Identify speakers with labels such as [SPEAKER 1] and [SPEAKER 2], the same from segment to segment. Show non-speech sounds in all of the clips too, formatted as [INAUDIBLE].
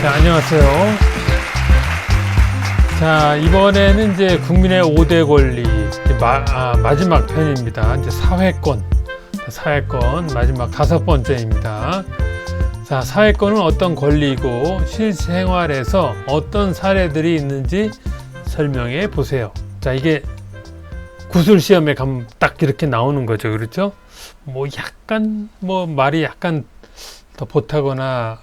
[SPEAKER 1] 자, 안녕하세요. 자, 이번에는 이제 국민의 5대 권리 이제 마, 아, 마지막 편입니다. 이제 사회권. 사회권 마지막 다섯 번째입니다. 자, 사회권은 어떤 권리이고 실생활에서 어떤 사례들이 있는지 설명해 보세요. 자, 이게 구술 시험에 가면 딱 이렇게 나오는 거죠. 그렇죠? 뭐 약간 뭐 말이 약간 더 보타거나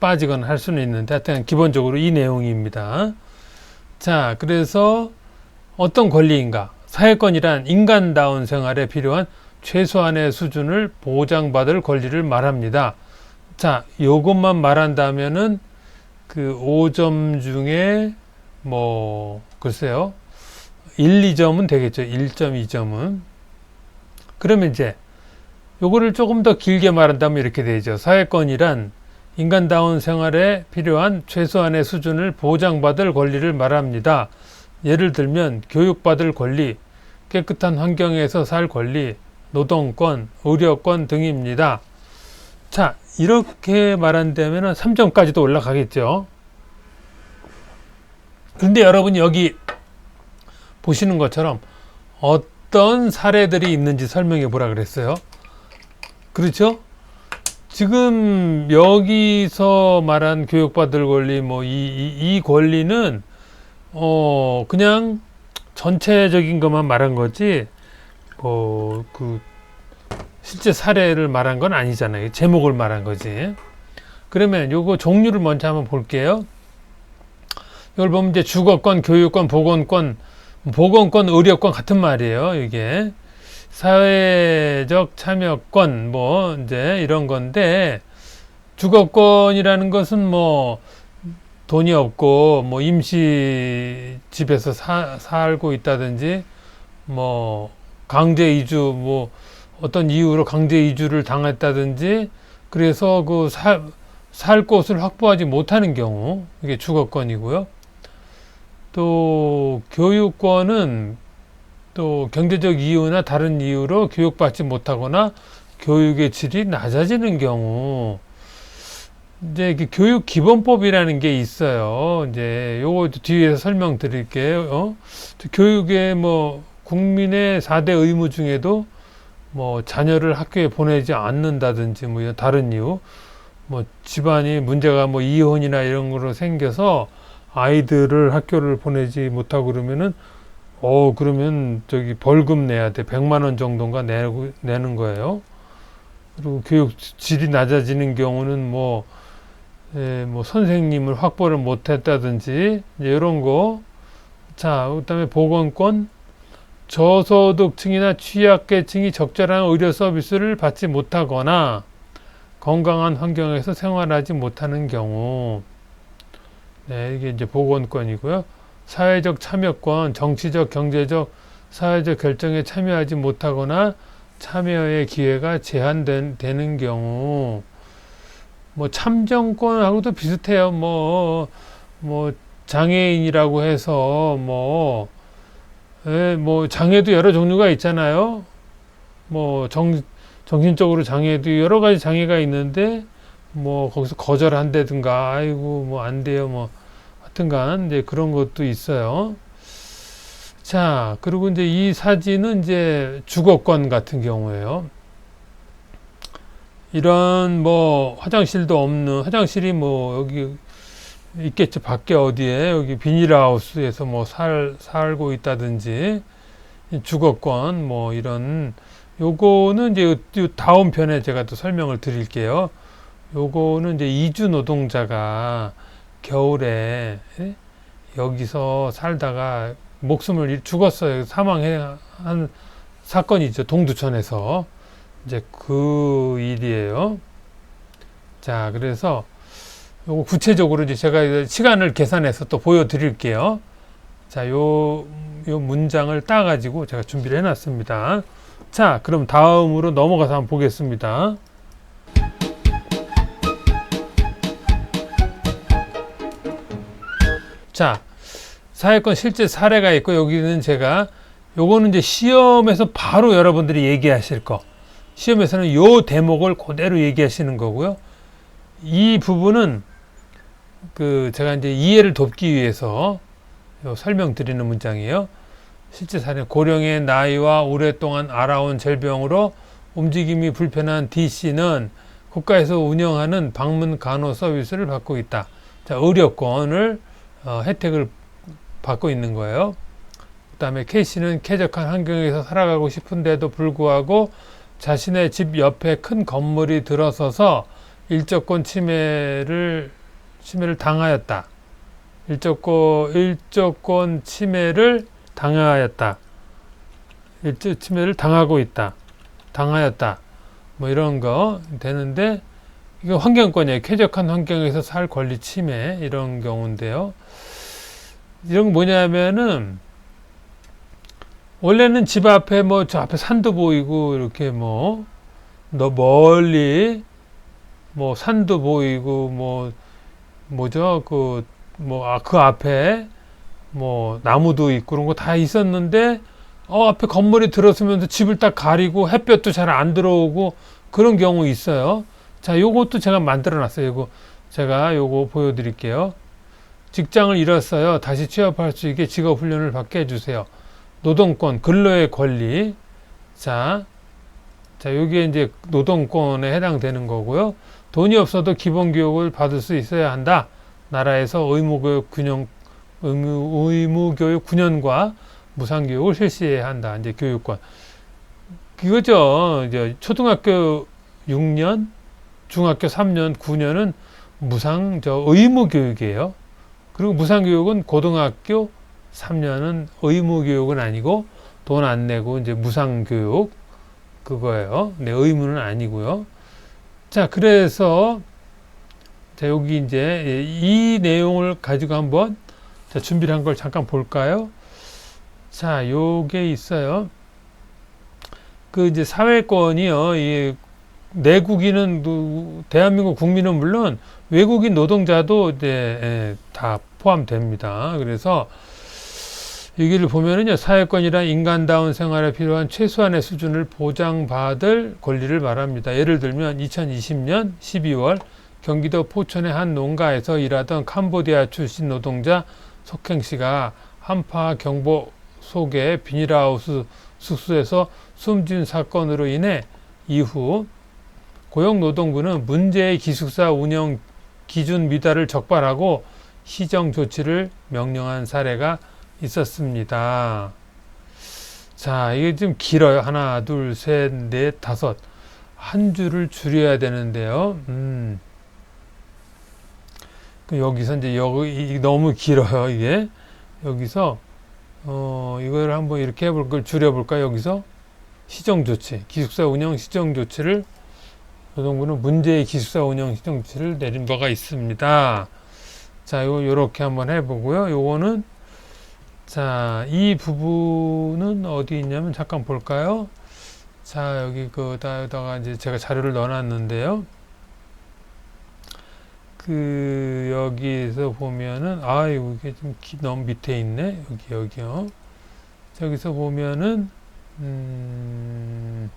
[SPEAKER 1] 빠지거나 할 수는 있는데 하여튼 기본적으로 이 내용입니다. 자, 그래서 어떤 권리인가? 사회권이란 인간다운 생활에 필요한 최소한의 수준을 보장받을 권리를 말합니다. 자, 요것만 말한다면은 그 5점 중에 뭐 글쎄요. 1, 2점은 되겠죠. 1점, 2점은. 그러면 이제 요거를 조금 더 길게 말한다면 이렇게 되죠. 사회권이란 인간다운 생활에 필요한 최소한의 수준을 보장받을 권리를 말합니다. 예를 들면 교육받을 권리, 깨끗한 환경에서 살 권리, 노동권, 의료권 등입니다. 자, 이렇게 말한다면 3점까지도 올라가겠죠. 그런데 여러분 여기 보시는 것처럼 어떤 사례들이 있는지 설명해 보라 그랬어요. 그렇죠? 지금 여기서 말한 교육받을 권리 뭐 이 이, 이 권리는 어 그냥 전체적인 것만 말한 거지 뭐 그 실제 사례를 말한 건 아니잖아요. 제목을 말한 거지. 그러면 요거 종류를 먼저 한번 볼게요. 이걸 보면 이제 주거권, 교육권, 보건권, 보건권, 의료권 같은 말이에요. 이게 사회적 참여권 뭐 이제 이런 건데 주거권이라는 것은 뭐 돈이 없고 뭐 임시 집에서 사, 살고 있다든지 뭐 강제 이주 뭐 어떤 이유로 강제 이주를 당했다든지 그래서 그 살 곳을 확보하지 못하는 경우 이게 주거권이고요. 또 교육권은 또 경제적 이유나 다른 이유로 교육받지 못하거나 교육의 질이 낮아지는 경우 이제 교육 기본법이라는 게 있어요. 이제 요거 뒤에서 설명드릴게요. 어? 교육의 뭐 국민의 4대 의무 중에도 뭐 자녀를 학교에 보내지 않는다든지 뭐 다른 이유 뭐 집안이 문제가 뭐 이혼이나 이런 거로 생겨서 아이들을 학교를 보내지 못하고 그러면은 어 그러면 저기 벌금 내야 돼. 100만 원 정도인가 내고 내는 거예요. 그리고 교육 질이 낮아지는 경우는 뭐, 예, 뭐 선생님을 확보를 못 했다든지 이런 거. 자, 그다음에 보건권 저소득층이나 취약계층이 적절한 의료 서비스를 받지 못하거나 건강한 환경에서 생활하지 못하는 경우. 네, 이게 이제 보건권이고요. 사회적 참여권, 정치적, 경제적, 사회적 결정에 참여하지 못하거나 참여의 기회가 제한되는 경우, 뭐 참정권하고도 비슷해요. 뭐, 뭐 장애인이라고 해서 뭐, 예, 뭐 장애도 여러 종류가 있잖아요. 뭐 정, 정신적으로 장애도 여러 가지 장애가 있는데 뭐 거기서 거절한다든가 아이고 뭐 안 돼요 뭐 하여튼간 이제 그런 것도 있어요. 자, 그리고 이제 이 사진은 이제 주거권 같은 경우에요. 이런 뭐 화장실도 없는 화장실이 뭐 여기 있겠죠. 밖에 어디에 여기 비닐하우스에서 뭐 살, 살고 있다든지 주거권 뭐 이런 요거는 이제 요 다음 편에 제가 또 설명을 드릴게요. 요거는 이제 이주 노동자가 겨울에 예? 여기서 살다가 목숨을 죽었어요. 사망한 사건이죠. 동두천에서 이제 그 일이에요. 자, 그래서 요거 구체적으로 이제 제가 시간을 계산해서 또 보여드릴게요. 자, 요, 요 문장을 따가지고 제가 준비를 해놨습니다. 자, 그럼 다음으로 넘어가서 한번 보겠습니다. 자, 사회권 실제 사례가 있고 여기는 제가 요거는 이제 시험에서 바로 여러분들이 얘기하실 거. 시험에서는 요 대목을 그대로 얘기하시는 거고요. 이 부분은 그 제가 이제 이해를 돕기 위해서 요 설명드리는 문장이에요. 실제 사례 고령의 나이와 오랫동안 알아온 질병으로 움직임이 불편한 D 씨는 국가에서 운영하는 방문 간호 서비스를 받고 있다. 자, 의료권을 어, 혜택을 받고 있는 거예요. 그 다음에 K 씨는 쾌적한 환경에서 살아가고 싶은데도 불구하고 자신의 집 옆에 큰 건물이 들어서서 일조권 침해를 침해를 당하였다. 일조권 일조권 침해를 당하였다. 일조 침해를 당하고 있다. 당하였다. 뭐 이런 거 되는데 이거 환경권이에요. 쾌적한 환경에서 살 권리 침해 이런 경우인데요. 이런 거 뭐냐면은 원래는 집 앞에 뭐 저 앞에 산도 보이고 이렇게 뭐 너 멀리 뭐 산도 보이고 뭐 뭐죠 그 뭐 아 그 앞에 뭐 나무도 있고 그런 거 다 있었는데 어 앞에 건물이 들어서면서 집을 딱 가리고 햇볕도 잘 안 들어오고 그런 경우 있어요. 자, 요것도 제가 만들어 놨어요. 요거 제가 요거 보여 드릴게요. 직장을 잃었어요. 다시 취업할 수 있게 직업 훈련을 받게 해 주세요. 노동권, 근로의 권리. 자, 자, 여기에 이제 노동권에 해당되는 거고요. 돈이 없어도 기본 교육을 받을 수 있어야 한다. 나라에서 의무교육 균형, 의무, 의무교육 9년과 무상교육을 실시해야 한다. 이제 교육권. 그거죠. 이제 초등학교 6년, 중학교 3년, 9년은 무상, 저 의무교육이에요. 그리고 무상교육은 고등학교 3년은 의무교육은 아니고 돈 안 내고 이제 무상교육 그거예요. 네, 의무는 아니고요. 자, 그래서 자, 여기 이제 이 내용을 가지고 한번 자, 준비를 한 걸 잠깐 볼까요? 자, 요게 있어요. 그 이제 사회권이요. 이 내국인은 대한민국 국민은 물론 외국인 노동자도 이제 예, 다 포함됩니다. 그래서 여기를 보면은요 사회권이란 인간다운 생활에 필요한 최소한의 수준을 보장받을 권리를 말합니다. 예를 들면 2020년 12월 경기도 포천의 한 농가에서 일하던 캄보디아 출신 노동자 속행 씨가 한파 경보 속에 비닐하우스 숙소에서 숨진 사건으로 인해 이후 고용노동부는 문제의 기숙사 운영 기준 미달을 적발하고 시정 조치를 명령한 사례가 있었습니다. 자, 이게 좀 길어요. 하나, 둘, 셋, 넷, 다섯. 한 줄을 줄여야 되는데요. 음. 그 여기서 이제 여기 너무 길어요. 이게 여기서 어 이걸 한번 이렇게 해볼 걸 줄여볼까 여기서 시정 조치, 기숙사 운영 시정 조치를 노동부는 문제의 기숙사 운영 시정 조치를 내린 바가 있습니다. 자, 요 요렇게 한번 해보고요. 요거는 자, 이 부분은 어디 있냐면 잠깐 볼까요? 자, 여기 그다가 이제 제가 자료를 넣어놨는데요. 그 여기서 보면은 아 이게 좀 너무 밑에 있네 여기 여기요. 저기서 보면은 음,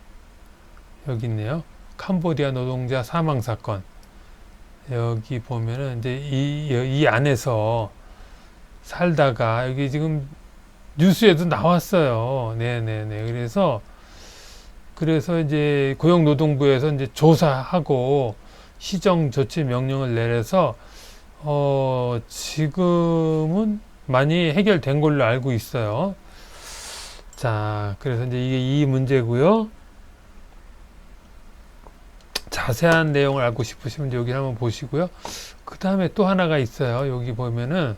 [SPEAKER 1] 여기 있네요. 캄보디아 노동자 사망 사건. 여기 보면은 이제 이, 이 안에서 살다가 여기 지금 뉴스에도 나왔어요. 네네네. 그래서 그래서 이제 고용노동부에서 이제 조사하고 시정 조치 명령을 내려서 어 지금은 많이 해결된 걸로 알고 있어요. 자, 그래서 이제 이게 이 문제고요. 자세한 내용을 알고 싶으시면 여기 한번 보시고요. 그 다음에 또 하나가 있어요. 여기 보면은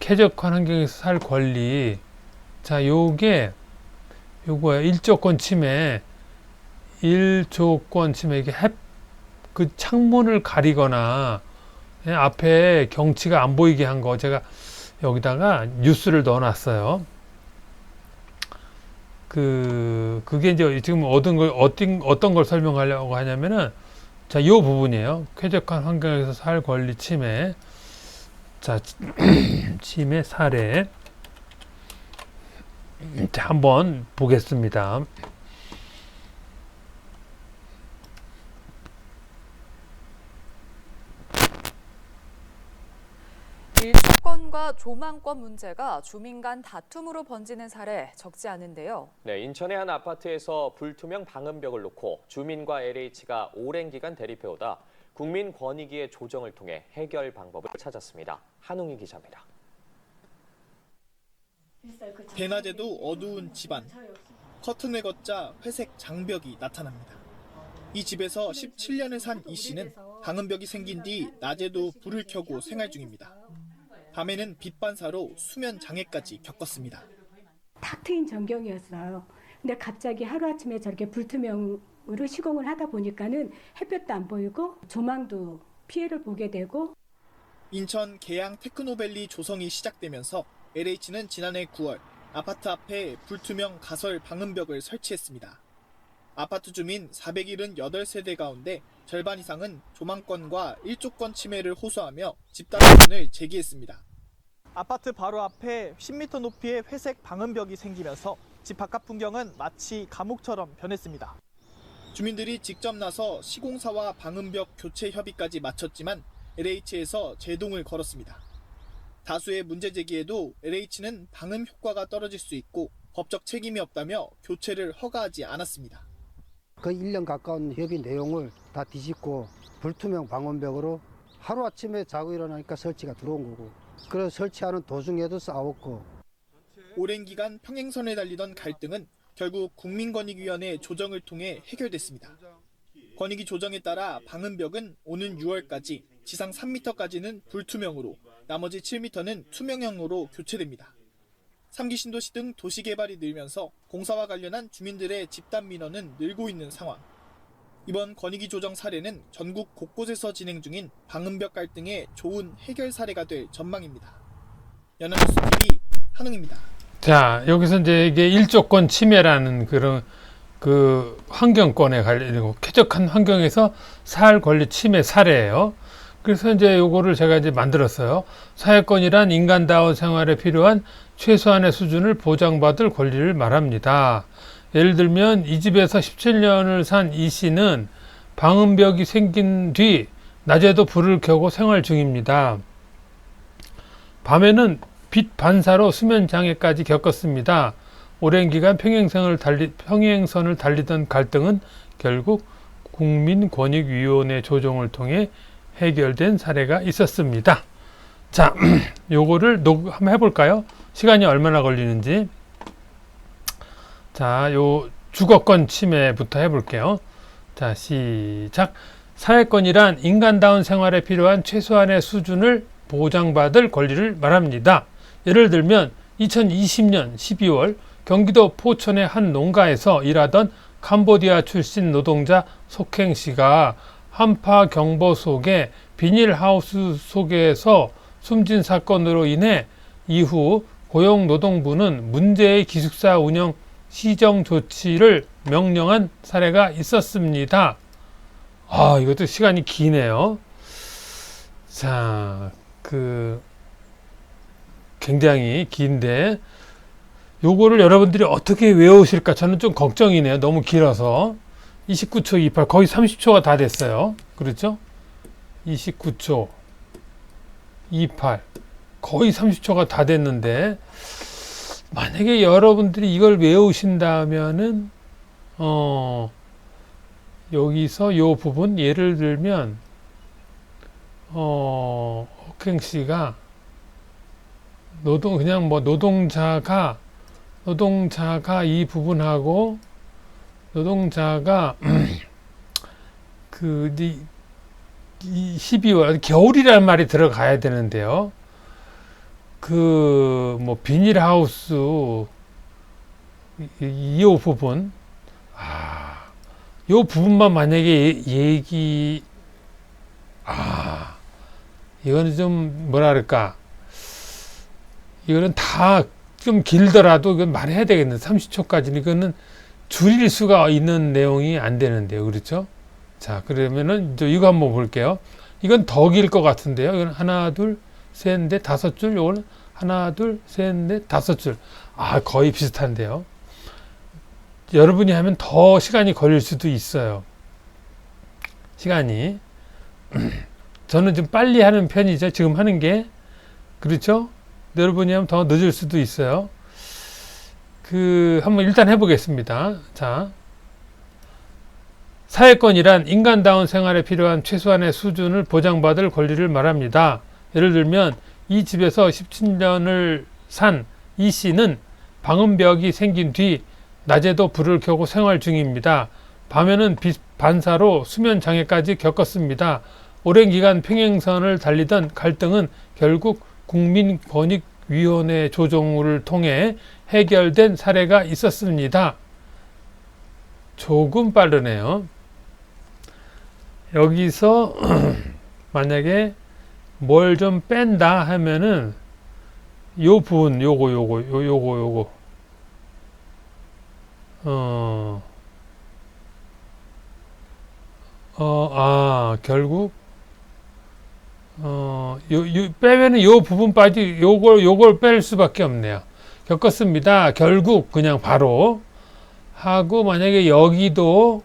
[SPEAKER 1] 쾌적한 환경에서 살 권리. 자, 요게 요거야. 일조권 침해. 일조권 침해. 이게 햇, 그 창문을 가리거나 예, 앞에 경치가 안 보이게 한 거 제가 여기다가 뉴스를 넣어 놨어요. 그 그게 이제 지금 얻은 걸 어떤 어떤 걸 설명하려고 하냐면은 자, 요 부분이에요. 쾌적한 환경에서 살 권리 침해. 자, [CLEARS THROAT] 침해 사례. 자, 한번 보겠습니다.
[SPEAKER 2] 일 조망권 문제가 주민 간 다툼으로 번지는 사례 적지 않은데요.
[SPEAKER 3] 네, 인천의 한 아파트에서 불투명 방음벽을 놓고 주민과 LH가 오랜 기간 대립해오다 국민권익위의 조정을 통해 해결 방법을 찾았습니다. 한웅희 기자입니다.
[SPEAKER 4] 대낮에도 어두운 집안. 커튼을 걷자 회색 장벽이 나타납니다. 이 집에서 17년을 산 이 씨는 방음벽이 생긴 뒤 낮에도 불을 켜고 생활 중입니다. 밤에는 빛 반사로 수면 장애까지 겪었습니다.
[SPEAKER 5] 탁 트인 전경이었어요. 근데 갑자기 하루아침에 저렇게 불투명으로 시공을 하다 보니까는 햇볕도 안 보이고 조망도 피해를 보게 되고
[SPEAKER 4] 인천 계양 테크노밸리 조성이 시작되면서 LH는 지난해 9월 아파트 앞에 불투명 가설 방음벽을 설치했습니다. 아파트 주민 478세대 가운데 절반 이상은 조망권과 일조권 침해를 호소하며 집단소송을 제기했습니다. 아파트 바로 앞에 10m 높이의 회색 방음벽이 생기면서 집 바깥 풍경은 마치 감옥처럼 변했습니다. 주민들이 직접 나서 시공사와 방음벽 교체 협의까지 마쳤지만 LH에서 제동을 걸었습니다. 다수의 문제 제기에도 LH는 방음 효과가 떨어질 수 있고 법적 책임이 없다며 교체를 허가하지 않았습니다.
[SPEAKER 6] 그 1년 가까운 협의 내용을 다 뒤집고 불투명 방원벽으로 하루아침에 자고 일어나니까 설치가 들어온 거고 그래서 설치하는 도중에도 싸웠고
[SPEAKER 4] 오랜 기간 평행선에 달리던 갈등은 결국 국민권익위원회 조정을 통해 해결됐습니다. 권익위 조정에 따라 방음벽은 오는 6월까지 지상 3m까지는 불투명으로 나머지 7m는 투명형으로 교체됩니다. 3기 신도시 등 도시 개발이 늘면서 공사와 관련한 주민들의 집단 민원은 늘고 있는 상황. 이번 권익위 조정 사례는 전국 곳곳에서 진행 중인 방음벽 갈등의 좋은 해결 사례가 될 전망입니다. 연합뉴스 TV 한웅입니다.
[SPEAKER 1] 자, 여기서 이제 이게 일조권 침해라는 그런 그 환경권에 관련이고 쾌적한 환경에서 살 권리 침해 사례예요. 그래서 이제 요거를 제가 이제 만들었어요. 사회권이란 인간다운 생활에 필요한 최소한의 수준을 보장받을 권리를 말합니다. 예를 들면 이 집에서 17년을 산 이 씨는 방음벽이 생긴 뒤 낮에도 불을 켜고 생활 중입니다. 밤에는 빛 반사로 수면 장애까지 겪었습니다. 오랜 기간 평행선을 달리, 평행선을 달리던 갈등은 결국 국민권익위원회 조정을 통해 해결된 사례가 있었습니다. 자, [CLEARS THROAT] 요거를 녹 한번 해볼까요? 시간이 얼마나 걸리는지. 자, 요 주거권 침해부터 해볼게요. 자, 시작. 사회권이란 인간다운 생활에 필요한 최소한의 수준을 보장받을 권리를 말합니다. 예를 들면 2020년 12월 경기도 포천의 한 농가에서 일하던 캄보디아 출신 노동자 속행 씨가 한파 경보 속에 비닐하우스 속에서 숨진 사건으로 인해 이후 고용노동부는 문제의 기숙사 운영 시정 조치를 명령한 사례가 있었습니다. 아, 이것도 시간이 기네요. 자, 그, 굉장히 긴데, 요거를 여러분들이 어떻게 외우실까? 저는 좀 걱정이네요. 너무 길어서. 29초 28, 거의 30초가 다 됐어요. 그렇죠? 29초 28, 거의 30초가 다 됐는데, 만약에 여러분들이 이걸 외우신다면은, 어, 여기서 요 부분, 예를 들면, 어, 옥행 씨가 노동, 그냥 뭐 노동자가, 노동자가 이 부분하고, 노동자가, [CLEARS THROAT] 그, 이, 이 12월, 겨울이라는 말이 들어가야 되는데요. 그, 뭐, 비닐하우스, 이, 이요 부분, 아, 요 부분만 만약에 얘기, 아, 이거는 좀, 뭐랄까, 이거는 다 좀 길더라도 이건 말해야 되겠네. 30초까지는. 이거는 줄일 수가 있는 내용이 안 되는데요. 그렇죠? 자, 그러면은 이거 한번 볼게요. 이건 더 길 것 같은데요. 이건 하나, 둘, 셋, 넷, 다섯 줄. 요거는 하나, 둘, 셋, 넷, 다섯 줄. 아, 거의 비슷한데요. 여러분이 하면 더 시간이 걸릴 수도 있어요. 시간이. [CLEARS THROAT] 저는 좀 빨리 하는 편이죠. 지금 하는 게. 그렇죠? 여러분이 하면 더 늦을 수도 있어요. 그 한번 일단 해보겠습니다. 자, 사회권이란 인간다운 생활에 필요한 최소한의 수준을 보장받을 권리를 말합니다. 예를 들면 이 집에서 17년을 산 이 씨는 방음벽이 생긴 뒤 낮에도 불을 켜고 생활 중입니다. 밤에는 비- 반사로 수면 장애까지 겪었습니다. 오랜 기간 평행선을 달리던 갈등은 결국 국민권익위원회 조정을 통해 해결된 사례가 있었습니다. 조금 빠르네요. 여기서 [CLEARS THROAT] 만약에 뭘 좀 뺀다 하면은 요 부분 요거 요거 요 요거 요거 어, 어, 아, 결국, 어, 요, 요, 빼면은 요 부분 빠지, 요걸, 요걸 뺄 수밖에 없네요. 겪었습니다. 결국, 그냥 바로. 하고, 만약에 여기도,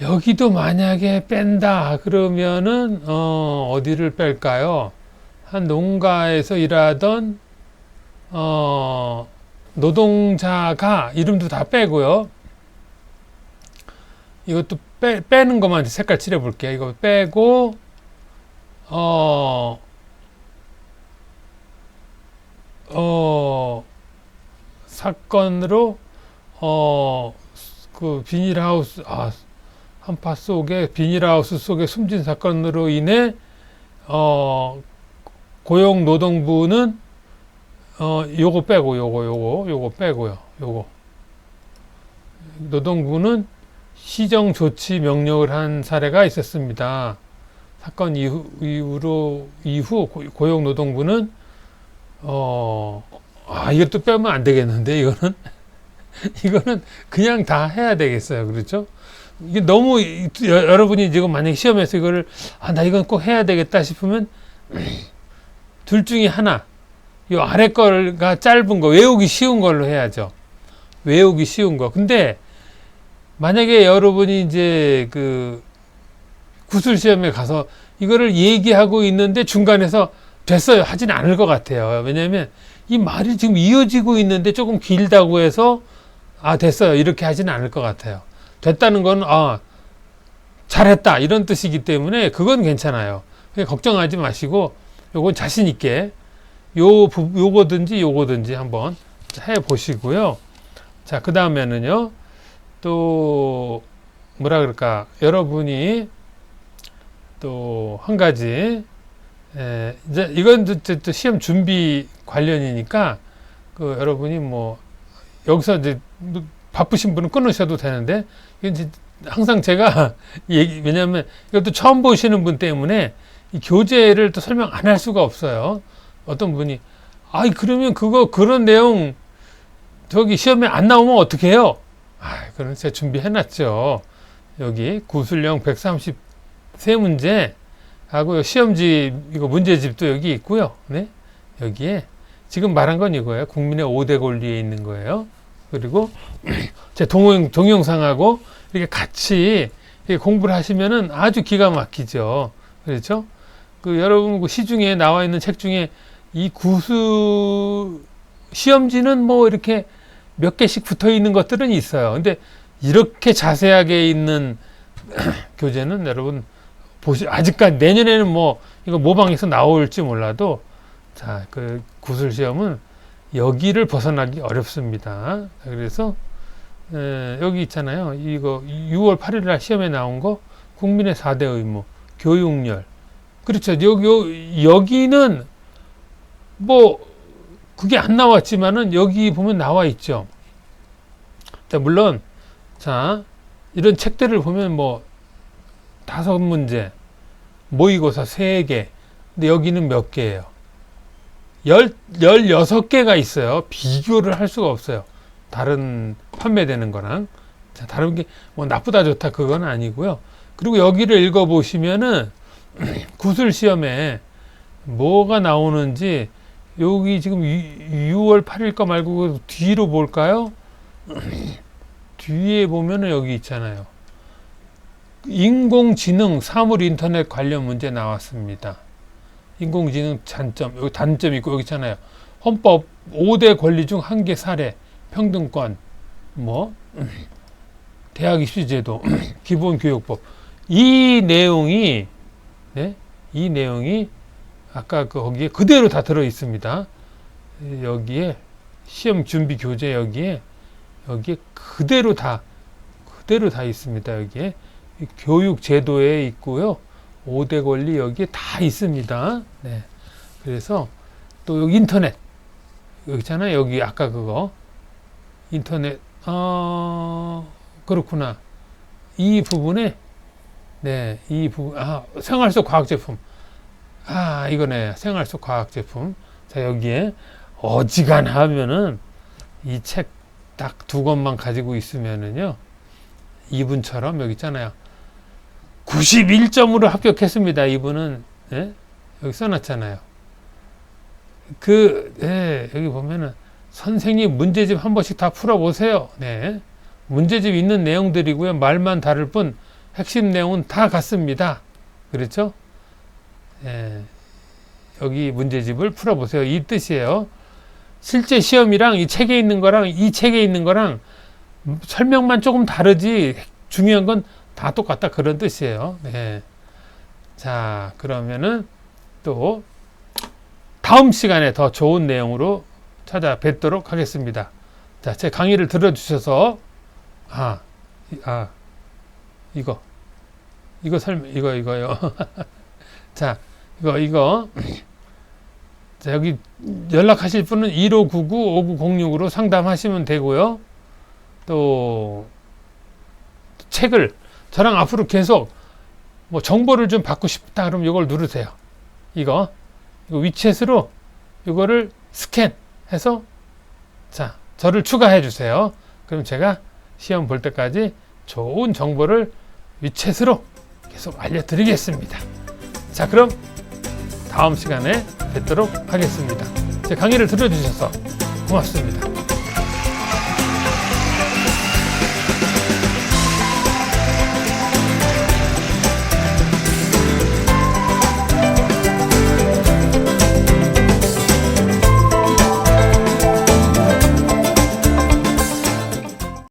[SPEAKER 1] 여기도 만약에 뺀다. 그러면은, 어, 어디를 뺄까요? 한 농가에서 일하던, 어, 노동자가 이름도 다 빼고요. 이것도 빼, 빼는 것만 색깔 칠해 볼게요. 이거 빼고, 어, 어, 사건으로, 어, 그 비닐하우스, 아, 한파 속에, 비닐하우스 속에 숨진 사건으로 인해, 어, 고용노동부는, 어, 요거 빼고, 요거, 요거, 요거 빼고요. 요거. 노동부는 시정 조치 명령을 한 사례가 있었습니다. 사건 이후, 이후로, 이후 고- 고용노동부는, 어, 아, 이것도 빼면 안 되겠는데, 이거는. [LAUGHS] 이거는 그냥 다 해야 되겠어요. 그렇죠? 이게 너무, 이- 여- 여러분이 지금 만약에 시험에서 이거를, 아, 나 이건 꼭 해야 되겠다 싶으면, [CLEARS THROAT] 둘 중에 하나, 요 아래 거가 짧은 거, 외우기 쉬운 걸로 해야죠. 외우기 쉬운 거. 근데, 만약에 여러분이 이제 그 구술 시험에 가서 이거를 얘기하고 있는데 중간에서 됐어요 하진 않을 것 같아요. 왜냐하면 이 말이 지금 이어지고 있는데 조금 길다고 해서 아 됐어요 이렇게 하진 않을 것 같아요. 됐다는 건 아 잘했다 이런 뜻이기 때문에 그건 괜찮아요. 걱정하지 마시고 요건 자신 있게 요 부- 요거든지 요거든지 한번 해 보시고요. 자 그 다음에는요. 또 뭐라 그럴까 여러분이 또 한 가지 에, 이제 이건 또 시험 준비 관련이니까 그 여러분이 뭐 여기서 이제 뭐 바쁘신 분은 끊으셔도 되는데 이제 항상 제가 [LAUGHS] 얘기 왜냐하면 이것도 처음 보시는 분 때문에 이 교재를 또 설명 안 할 수가 없어요. 어떤 분이 아이 그러면 그거 그런 내용 저기 시험에 안 나오면 어떻게 해요? 아, 그럼 제가 준비해놨죠. 여기 구술령 133문제 하고 시험지 이거 문제집도 여기 있고요. 네, 여기에 지금 말한 건 이거예요. 국민의 5대 권리에 있는 거예요. 그리고 [CLEARS THROAT] 제 동영, 동영상하고 이렇게 같이 공부를 하시면은 아주 기가 막히죠. 그렇죠? 그 여러분 그 시중에 나와 있는 책 중에 이 구수 시험지는 뭐 이렇게 몇 개씩 붙어 있는 것들은 있어요. 근데 이렇게 자세하게 있는 [CLEARS THROAT] 교재는 여러분 보시 아직까지 내년에는 뭐 이거 모방해서 나올지 몰라도 자 그 구술 시험은 여기를 벗어나기 어렵습니다. 그래서 에, 여기 있잖아요. 이거 6월 8일 날 시험에 나온 거 국민의 4대 의무 교육열 그렇죠. 여기 요- 여기는 뭐 그게 안 나왔지만은 여기 보면 나와 있죠. 자, 물론 자 이런 책들을 보면 뭐 다섯 문제 모의고사 세 개 근데 여기는 몇 개예요? 열 열여섯 개가 있어요. 비교를 할 수가 없어요. 다른 판매되는 거랑 자, 다른 게 뭐 나쁘다 좋다 그건 아니고요. 그리고 여기를 읽어 보시면은 구술 시험에 뭐가 나오는지 여기 지금 6월 8일 거 말고 그 뒤로 볼까요? [CLEARS THROAT] 뒤에 보면은 여기 있잖아요. 인공지능 사물 인터넷 관련 문제 나왔습니다. 인공지능 단점, 여기 단점 있고 여기 있잖아요. 헌법 5대 권리 중 한 개 사례, 평등권, 뭐 대학 입시 제도, [CLEARS THROAT] 기본 교육법. 이 내용이 네? 이 내용이 아까 그 거기에 그대로 다 들어 있습니다. 여기에 시험 준비 교재 여기에 여기에 그대로 다 그대로 다 있습니다. 여기에 이 교육 제도에 있고요. 5대 권리 여기에 다 있습니다. 네. 그래서 또 여기 인터넷 여기 있잖아요. 여기 아까 그거 인터넷 어 그렇구나. 이 부분에 네, 이 부분 아, 생활 속 과학 제품. 아, 이거네. 생활 속 과학 제품. 자, 여기에 어지간하면은 이 책 딱 두 권만 가지고 있으면은요. 이분처럼 여기 있잖아요. 91점으로 합격했습니다. 이분은 예? 여기 써놨잖아요. 그 예, 여기 보면은 선생님 문제집 한 번씩 다 풀어보세요. 네. 문제집 있는 내용들이고요. 말만 다를 뿐 핵심 내용은 다 같습니다. 그렇죠? 예, 여기 문제집을 풀어보세요. 이 뜻이에요. 실제 시험이랑 이 책에 있는 거랑 이 책에 있는 거랑 설명만 조금 다르지 중요한 건 다 똑같다 그런 뜻이에요. 네. 자 그러면은 또 다음 시간에 더 좋은 내용으로 찾아뵙도록 하겠습니다. 자, 제 강의를 들어주셔서 아, 이- 아 이거 이거 설명 이거 이거요. [LAUGHS] 자, 이거 이거 자, 여기 연락하실 분은 1599-5906으로 상담하시면 되고요. 또 책을 저랑 앞으로 계속 뭐 정보를 좀 받고 싶다 그러면 이걸 누르세요. 이거 이거 위챗으로 이거를 스캔해서 자 저를 추가해 주세요. 그럼 제가 시험 볼 때까지 좋은 정보를 위챗으로 계속 알려드리겠습니다. 자 그럼 다음 시간에 뵙도록 하겠습니다. 제 강의를 들어주셔서 고맙습니다.